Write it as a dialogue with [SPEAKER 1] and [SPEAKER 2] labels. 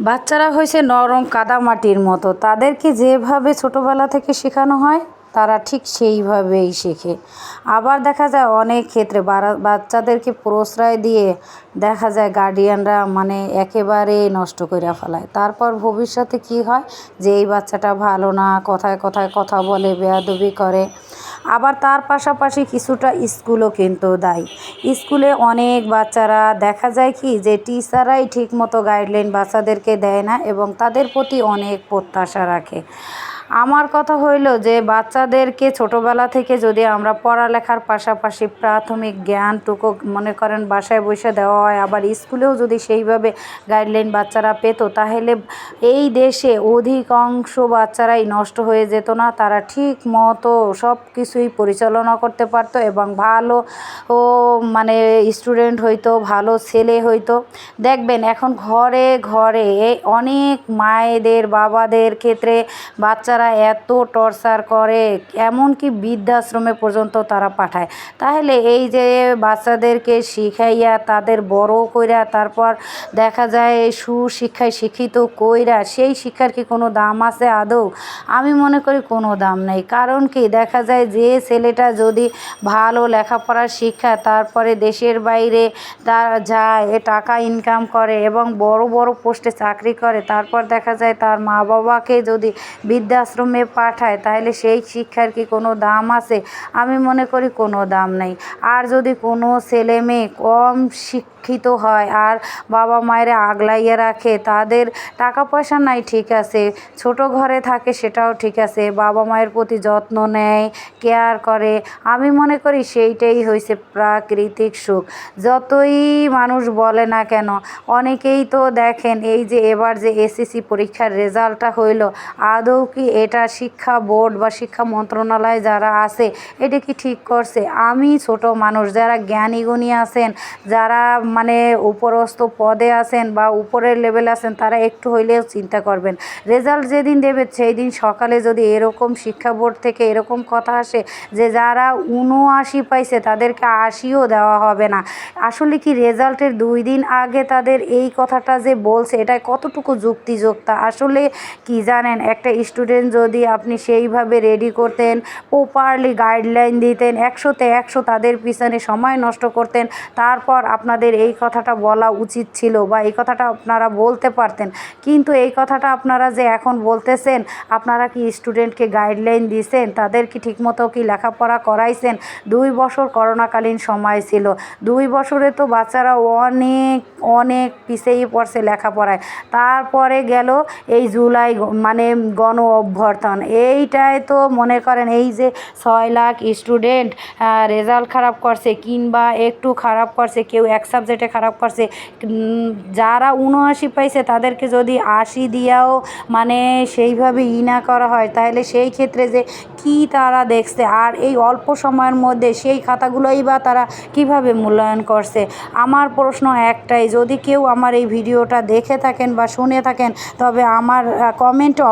[SPEAKER 1] বাচ্চারা হয়েছে নরম কাদামাটির মতো। তাদেরকে যেভাবে ছোটোবেলা থেকে শেখানো হয়, তারা ঠিক সেইভাবেই শেখে। আবার দেখা যায় অনেক ক্ষেত্রে বাচ্চাদেরকে প্রশ্রয় দিয়ে দেখা যায় গার্ডিয়ানরা মানে একেবারে নষ্ট করে ফেলায়। তারপর ভবিষ্যতে কি হয়? যে এই বাচ্চাটা ভালো না, কথায় কথায় কথা বলে, বেয়াদবি করে। আবার তার পাশাপাশি কিছুটা স্কুলও কিন্তু দায়ী। স্কুলে অনেক বাচ্চারা, দেখা যায় কি যে টিচাররাই ঠিকমতো গাইডলাইন বাচ্চাদেরকে দেয় না এবং তাদের প্রতি অনেক প্রত্যাশা রাখে। আমার কথা হইল যে বাচ্চাদেরকে ছোটোবেলা থেকে যদি আমরা পড়ালেখার পাশাপাশি প্রাথমিক জ্ঞানটুকু মনে করেন বাসায় বসে দেওয়া হয়, আবার স্কুলেও যদি সেইভাবে গাইডলাইন বাচ্চারা পেত, তাহলে এই দেশে অধিকাংশ বাচ্চারাই নষ্ট হয়ে যেত না। তারা ঠিক মতো সব কিছুই পরিচালনা করতে পারতো এবং ভালো ও মানে স্টুডেন্ট হইতো, ভালো ছেলে হইতো। দেখবেন এখন ঘরে ঘরে অনেক মায়েদের, বাবাদের ক্ষেত্রে বাচ্চারা এত টর্চার করে, এমনকি বৃদ্ধাশ্রমে পর্যন্ত তারা পাঠায়। তাহলে এই যে বাচ্চাদেরকে শিখাইয়া, তাদের বড় কইরা, তারপর দেখা যায় সুশিক্ষায় শিক্ষিত কইরা, সেই শিক্ষার কি কোনো দাম আছে আদৌ? আমি মনে করি কোনো দাম নেই। কারণ কি, দেখা যায় যে ছেলেটা যদি ভালো লেখাপড়ার শিক্ষা, তারপরে দেশের বাইরে তার যায়, টাকা ইনকাম করে এবং বড় বড় পোস্টে চাকরি করে, তারপর দেখা যায় তার মা বাবাকে যদি বৃদ্ধাশ্রমে পাঠায়, তাহলে সেই শিক্ষার কি কোনো দাম আছে? আমি মনে করি কোনো দাম নেই। আর যদি কোনো ছেলে মেয়ে কম শিক্ষিত হয়। আর বাবা মায়ের আগলাইয়ে রাখে, তাদের টাকা পয়সা নাই, ঠিক আছে। ছোট ঘরে থাকে সেটাও ঠিক আছে। বাবা মায়ের প্রতি যত্ন নেয়, কেয়ার করে। আমি মনে করি সেইটাই হয়েছে প্রাকৃতিক সুখ। যতই মানুষ বলে না কেন, অনেকেই তো দেখেন, এই যে এবার যে এসএসসি পরীক্ষার রেজাল্টটা হইল, আদৌ কি এটা শিক্ষা বোর্ড বা শিক্ষা মন্ত্রণালয় যারা আছে, এটা কি ঠিক করছে? আমি ছোট মানুষ, যারা জ্ঞানীগুণী আছেন, যারা মানে উপরস্থ পদে আসেন বা উপরের লেভেলে আছেন, তারা একটু হইলেও চিন্তা করবেন। রেজাল্ট যেদিন দেবে সেই দিন সকালে যদি এরকম শিক্ষা বোর্ড থেকে এরকম কথা আসে যে যারা উনআশি পাইছে, তাদেরকে আশিও দেওয়া হবে না। আসলে কি রেজাল্টের দুই দিন আগে তাদের এই কথাটা যে বলছে, এটা কতটুকু যুক্তিযুক্ত? আসলে কি জানেন, একটা স্টুডেন্ট যদি আপনি সেইভাবে রেডি করতেন প্রপারলি গাইডলাইন দিতেন, একশোতে একশো তাদের পিছনে সময় নষ্ট করতেন, তারপর আপনাদের এই কথাটা বলা উচিত ছিল বা এই কথাটা আপনারা বলতে পারতেন। কিন্তু এই কথাটা আপনারা যে এখন বলতেছেন, আপনারা কি স্টুডেন্টকে গাইডলাইন দিয়েছেন তাদের কি ঠিকমতো কি লেখাপড়া করাইছেন? দুই বছর করোনাকালীন সময় ছিল। দুই বছরে তো বাচ্চারা অনেক অনেক পিছিয়ে পড়ছে লেখাপড়ায়। তারপরে গেল এই জুলাই মানে গণ অভ্যর্থন। এইটাই তো মনে করেন এই যে ছয় লাখ স্টুডেন্ট রেজাল্ট খারাপ করছে কিংবা একটু খারাপ করছে, কেউ এক সাবজেক্টে খারাপ করছে। যারা উনআশি পাইছে তাদেরকে যদি আশি দিয়াও মানে সেইভাবে ই না করা হয়, তাহলে সেই ক্ষেত্রে যে কি তারা দেখছে? আর এই অল্প সময়ের মধ্যে সেই খাতাগুলোই বা তারা কীভাবে মূল্যায়ন করছে? আমার প্রশ্ন একটাই, যদি কেউ আমার এই ভিডিওটা দেখে থাকেন বা শুনে থাকেন, তবে আমার কমেন্টে